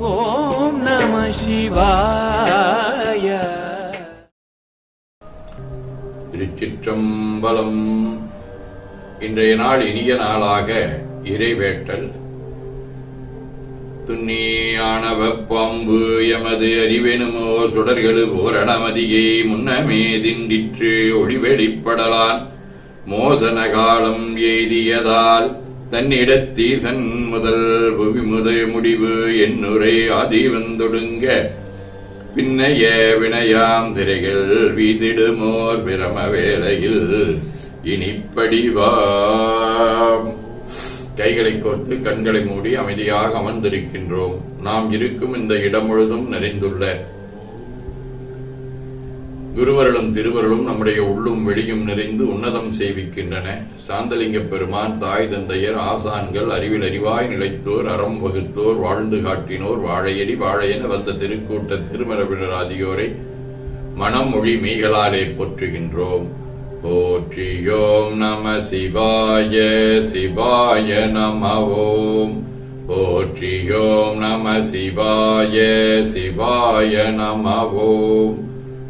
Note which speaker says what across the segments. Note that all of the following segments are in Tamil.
Speaker 1: ஓம் நம சிவாய.
Speaker 2: திருச்சிற்றம்பலம். இன்றைய நாள் இனிய நாளாக இறைவேட்டல். துண்ணியானவ பாம்பு எமது அறிவெனுமோ சுடர்களு போரணமதியை முன்னமே திண்டிற்று ஒளிவெளிப்படலான். மோசன காலம் எய்தியதால் தன்னிடத்தீசன் முதல் புவி முதல் முடிவு என்னுரை ஆதி வந்தொடுங்க பின்னைய வினையாம் திரைகள் வீசிடுமோர் பிரம வேளையில். இனிப்படிவாம் கைகளை கோர்த்து கண்களை மூடி அமைதியாக அமர்ந்திருக்கின்றோம். நாம் இருக்கும் இந்த இடம் முழுதும் நிறைந்துள்ள குருவருளும் திருவருளும் நம்முடைய உள்ளும் வெளியும் நிறைந்து உன்னதம் செய்விக்கின்றன. சாந்தலிங்க பெருமான் தாய் தந்தையர் ஆசான்கள் அறிவில் அறிவாய் நிலைத்தோர் அறம் வகுத்தோர் வாழ்ந்து காட்டினோர் வாழையடி வாழையென வந்த திருக்கூட்ட திருமரபினர் ஆகியோரை மனம் மொழி மெய்களாலே போற்றுகின்றோம். போற்றியோம் நம சிவாய சிவாய நம ஓம் போற்றியோம் நம சிவாய சிவாய நம ஓம்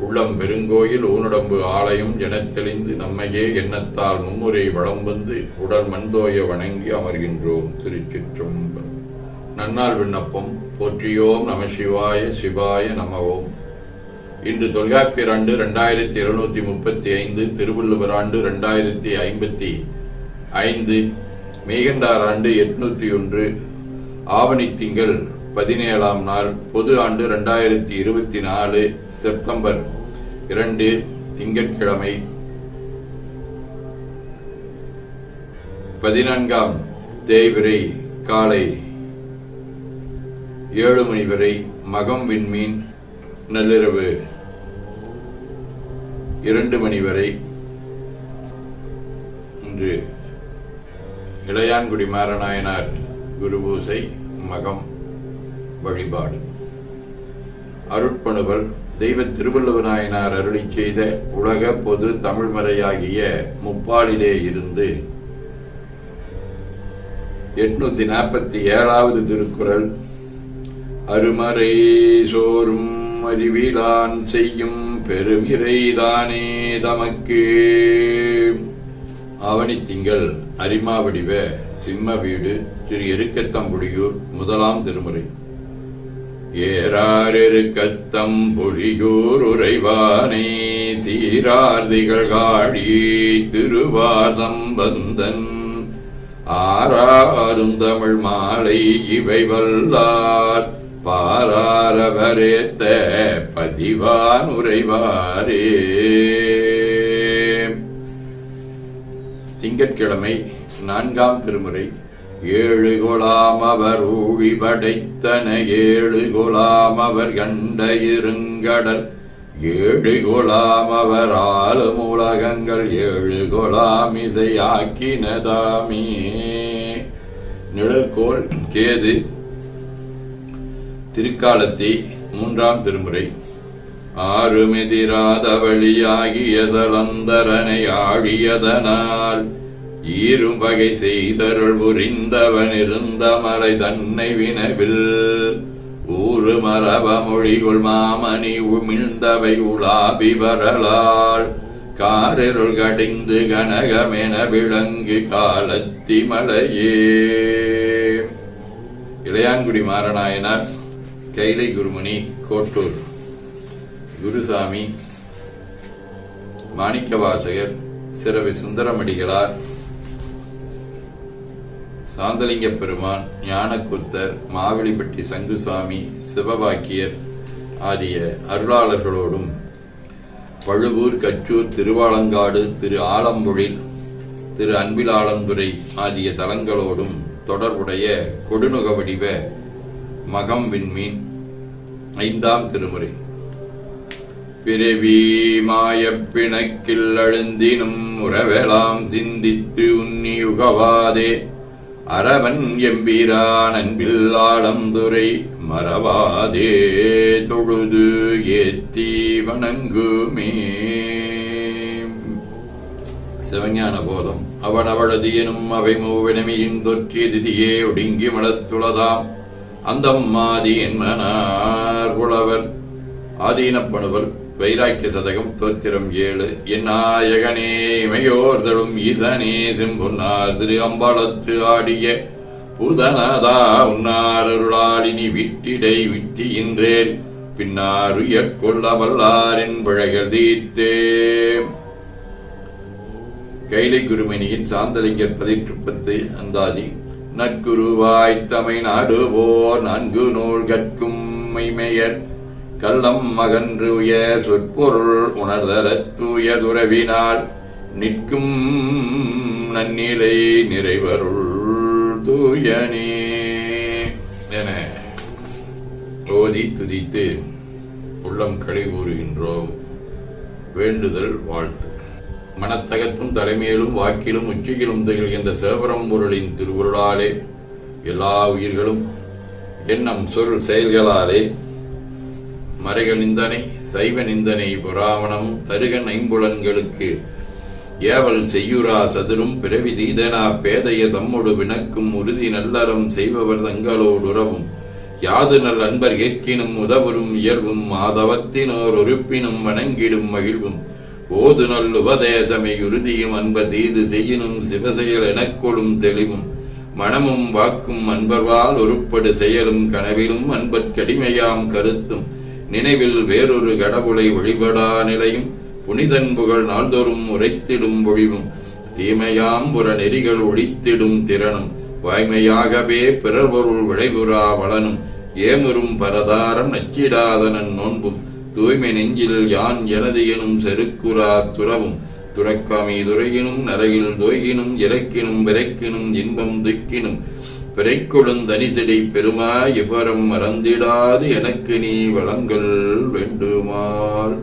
Speaker 2: உள்ளம் பெருங்கோயில் ஊனுடம்பு ஆலயம் எனத் தெளிந்து நம்மையே எண்ணத்தால் மும்முறை வளம் வந்து உடல் மண்தோய வணங்கி அமர்கின்றோம் திருச்சிற்றம்பலம். நன்னாள் விண்ணப்பம் போற்றியோம் நம சிவாய சிவாய நமவோம். இன்று தொல்காப்பியர் ஆண்டு ரெண்டாயிரத்தி இருநூத்தி முப்பத்தி ஐந்து திருவள்ளுவர் ஆண்டு ரெண்டாயிரத்தி ஐம்பத்தி ஐந்து மேகண்டார் ஆண்டு எட்நூத்தி ஒன்று ஆவணி திங்கள் பதினேழாம் நாள் பொது ஆண்டு இரண்டாயிரத்தி இருபத்தி நாலு செப்டம்பர் இரண்டு திங்கட்கிழமை. பதினான்காம் தேய்விரை காலை ஏழு மணி வரை மகம் விண்மீன் நள்ளிரவு இரண்டு மணி வரை. இன்று இளையான்குடி மாரநாயனார் குருபூசை மகம். வழிபாடு. அருட்பணுவல் தெய்வ திருவள்ளுவநாயனார் அருளி செய்த உலக பொது தமிழ்மறையாகிய முப்பாலிலே இருந்து எட்நூத்தி நாற்பத்தி ஏழாவது திருக்குறள் அருமறை சோறும் அறிவிலான் செய்யும் பெருமிரைதானே தமக்கு. ஆவணித்திங்கள் அரிமாவடிவ சிம்ம வீடு திரு எருக்கத்தம்புடியூர் முதலாம் திருமுறை. ஏறாரெருக்கத்தம் ஏறாரெருக்கத்தம்புடியூர் உறைவானே சீரார்திகள் காடி திருவாசம்பந்தன் ஆரா அருந்தமிழ் மாலை இவை வல்லார் பாராரவரேத்த பதிவான் உரைவாரே திங்கட்கிழமை நான்காம் திருமுறை ஏழு குலாம் அவர் ஊழி படைத்தன ஏழு குலாம் அவர் கண்ட இருங்கடல். ஏழு குலாம் அவர் ஆளும் உலகங்கள் ஏழு குலாம் இசையாக்கினதாமே. நிழற்கோள் கேது திருக்காலத்தை மூன்றாம் திருமுறை. ஆறுமெதிராத வழியாகிய சலந்தரனை ஆழியதனால். ஈரும் வகை செய்தருள் புரிந்தவன் இருந்த மறை தன்னை வினவில். ஊறு மரப மொழிகுள் மாமணி உமிழ்ந்தவை உலாபி வரலாள். காரிருள் கடிந்து கனகமென விளங்கு காலத்தி மலையே. இளையாங்குடி மாரநாயனார் கைலை குருமணி கோட்டூர். குருசாமி மாணிக்கவாசகர் சிறவி சுந்தரமடிகளார் சாந்தலிங்க பெருமான் ஞானக்குத்தர் மாவிலிப்பட்டி சங்குசாமி சிவபாக்கியர் ஆகிய அருளாளர்களோடும் பழுவூர் கச்சூர் திருவாலங்காடு திரு ஆலம்பொழில் திரு அன்பிலாளந்துறை ஆகிய தலங்களோடும் தொடர்புடைய கொடுநுக வடிவ மகம் விண்மீன் ஐந்தாம் திருமுறை. பிறவி மாயப்பிணக்கில் அழுந்தினும் உறவெலாம் சிந்தித்து உன்னியுகவாதே. அரவன் எம்பீரான் அன்பில் ஆடந்துரை மறவாதே தொழுது ஏத்தி வணங்குமே. சிவஞான போதம். அவன் அவளது எனும் அவை மூவினமையின் தொற்றிய திதியே ஒடுங்கி மலத்துளதாம் அந்தம்மாதி என்மனார் புலவர் ஆதீனப்பணுவல் வைராக்கிய சதகம் தோத்திரம் ஏழு. என் நாயகனே இமையோர்தலும் ஈசனே செம்பொன்னார் திரு அம்பாளத்து ஆடிய புதனதா உன்னார் அருளாளினி விட்டிடை விட்டியின்றேன் பின்னார் உயக் கொள்ள வல்லாரின் பிழைகள் தீர்த்தே கைலை குருமணியின் சாந்தலிங்கர் பதிற்றுப்பத்து அந்தாதி நற்குருவாய் தமை நாடுவோர் நன்கு நூல் கற்கும் மைமையர். கள்ளம் மகன்று உயர் சொற்பொருள் உணர்தரத் தூய துறவினால் நிற்கும் நன்னிலை நிறைவருள் தூயனே என ஓதி துதித்து உள்ளம் களி கூறுகின்றோம். வேண்டுதல் வாழ்த்து. மனத்தகத்தும் தலைமையிலும் வாக்கிலும் உச்சியிலும் திகழ்கின்ற சிவபரம்பொருளின் திருவுருளாலே எல்லா உயிர்களும் எண்ணம் சொல் செயல்களாலே மறைக நிந்தனை சைவ நிந்தனை புராவணம் தருகன் ஐம்புலன்களுக்கு ஏவல் செய்யுரா சதுரும் பிறவி தீதனா பேதைய தம்மொடு வினக்கும் உறுதி நல்லறம் செய்பவர் தங்களோடு உறவும் யாது நல் அன்பர் ஏற்கினும் உதவரும் இயல்பும் மாதவத்தினோர் உறுப்பினும் வணங்கிடும் மகிழ்வும். ஓது நல் உபதேசமை உறுதியும் அன்பர் தீது செய்யினும் சிவசெயல் எனக்கொடும் தெளிவும். மனமும் வாக்கும் அன்பர்வால் ஒருப்படு செயலும் கனவிலும் அன்பற்கடிமையாம் கருத்தும். நினைவில் வேறொரு கடவுளை வழிபடா நிலையும் புனிதன் புகழ் நாள்தோறும் உரைத்திடும் பொழிவும் தீமையாம் புற நெறிகள் ஒழித்திடும் திறனும் வாய்மையாகவே பிறர்பொருள் விளைபுறா வளனும் ஏமுறும் பரதாரம் நச்சிடாதனன் நோன்பும் தூய்மை நெஞ்சில் யான் எனது எனும் செருக்குரா துறவும் துறக்காமை துறையினும் நரையில் தோய்கினும் இறக்கினும் விரைக்கினும் இன்பம் துக்கினும் பிறைக்கொழும் தனிசெடி பெருமா எவரும் மறந்திடாது எனக்கு நீ வளங்கள் வேண்டுமாள்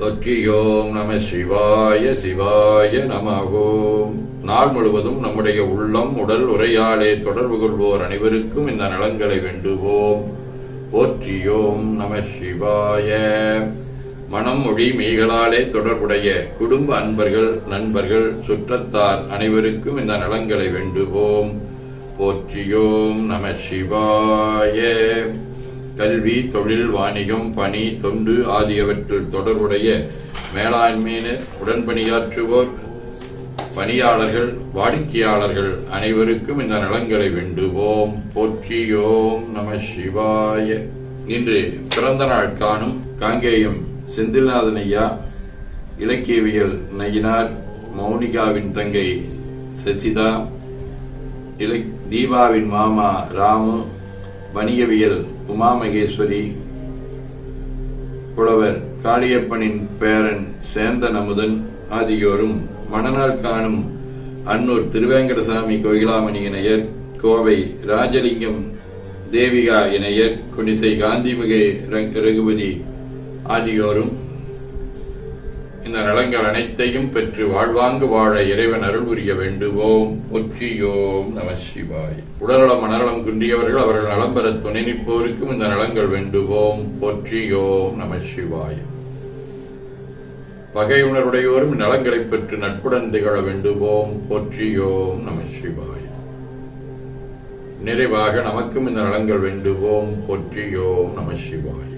Speaker 2: ஒற்றியோம் நம சிவாய சிவாய நமகோம் நாள் முழுவதும் நம்முடைய உள்ளம் உடல் உரையாடே தொடர்பு கொள்வோர் அனைவருக்கும் இந்த நலங்களை வேண்டுவோம். போற்றியோம் நம சிவாய. மனம் மொழி மெய்களாலே தொடர்புடைய குடும்ப அன்பர்கள் நண்பர்கள் சுற்றத்தார் அனைவருக்கும் இந்த நலங்களை வேண்டுவோம். போற்றியோம் நம சிவாய. கல்வி தொழில் வாணிகம் பணி தொண்டு ஆகியவற்றில் தொடர்புடைய மேலாண்மையின உடன்பணியாற்றுவோர் பணியாளர்கள் வாடிக்கையாளர்கள் அனைவருக்கும் இந்த நலங்களை வேண்டுவோம். போற்றியோம் நம சிவாய. இன்று பிறந்த நாள் காணும் காங்கேயம் செந்தில்நாதன் ஐயா இலக்கியவியல் நயினார் மௌனிகாவின் தங்கை சசிதா இலை தீபாவின் மாமா ராமு வணிகவியல் உமா மகேஸ்வரி புலவர் காளியப்பனின் பேரன் சேந்தன் அமுதன் ஆகியோரும் மணநாள் காணும் அன்னூர் திருவேங்கடசாமி கோயிலாமணி இணையர் கோவை ராஜலிங்கம் தேவிகா இணையர் குனிசை காந்திமிகை ரகுபதி ஆகியோரும் இந்த நலங்கள் அனைத்தையும் பெற்று வாழ்வாங்கு வாழ இறைவன் அருள் புரிய வேண்டுவோம். ஒற்றியோம் நம சிவாய். உடல்நலம் மனநலம் குன்றியவர்கள் அவர்கள் நலம் பெற துணை நிற்போருக்கும் இந்த நலங்கள் வேண்டுவோம். போற்றியோம் நம சிவாய். பகை உணர்வுடையோரும் நலங்களைப் பெற்று நட்புடன் திகழ வேண்டுவோம். போற்றியோம் நம சிவாய். நிறைவாக நமக்கும் இந்த நலங்கள் வேண்டுவோம். போற்றியோம் நம சிவாய்.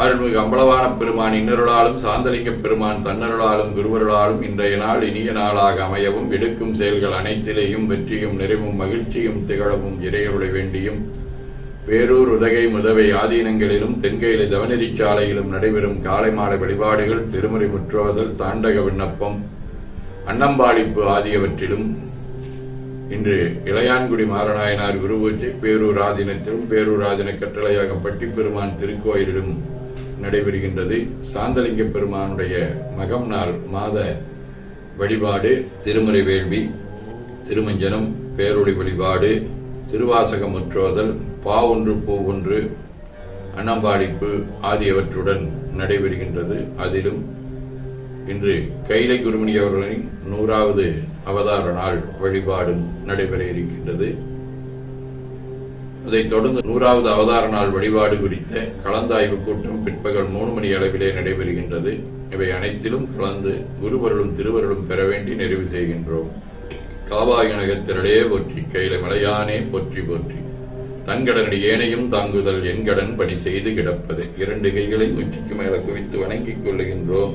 Speaker 2: அருள்மிகு அம்பலவான பெருமான் இன்னருளாலும் சாந்தலிங்க பெருமான் தன்னருளாலும் குருவருளாலும் இன்றைய நாள் இனிய நாளாக அமையவும் எடுக்கும் செயல்கள் அனைத்திலேயும் வெற்றியும் நிறைவும் மகிழ்ச்சியும் திகழவும் இறையருளை வேண்டியும். வேரூர் உதகை முதவை ஆதீனங்களிலும் தென்கையிலை தவநெறிச்சாலையிலும் நடைபெறும் காலை மாலை வழிபாடுகள் திருமுறை முற்றுவதல் தாண்டக விண்ணப்பம் அன்னம்பாடிப்பு ஆகியவற்றிலும் இன்று இளையான்குடி மாரநாயனார் குருபூஜை பேரூர் ஆதீனத்திலும் பேரூர் ஆதீன கட்டளையாக பட்டிப்பெருமான் திருக்கோயிலிலும் நடைபெறுகின்றது. சாந்தலிங்க பெருமானுடைய மகம் நாள் மாத வழிபாடு திருமறை வேள்வி திருமஞ்சனம் பேரொழி வழிபாடு திருவாசகம் முற்றோதல் பாவொன்று பூவொன்று பூ ஒன்று அன்னம்பாடிப்பு ஆகியவற்றுடன் நடைபெறுகின்றது. அதிலும் இன்று கைலை குருமணி அவர்களின் நூறாவது அவதார நாள் வழிபாடும் நடைபெற இருக்கின்றது. அதைத் தொடர்ந்து நூறாவது அவதார நாள் வழிபாடு குறித்த கலந்தாய்வு கூட்டம் பிற்பகல் மூணு மணி அளவிலே நடைபெறுகின்றது. இவை அனைத்திலும் கலந்து குருவருளும் திருவருளும் பெற வேண்டி நிறைவு செய்கின்றோம். காவாயனகத்திரடே போற்றி கையில மலையானே போற்றி போற்றி. தன்கடனடி ஏனையும் தாங்குதல் என்கடன் பணி செய்து கிடப்பது. இரண்டு கைகளை உச்சிக்கு மேல குவித்து வணங்கிக் கொள்ளுகின்றோம்.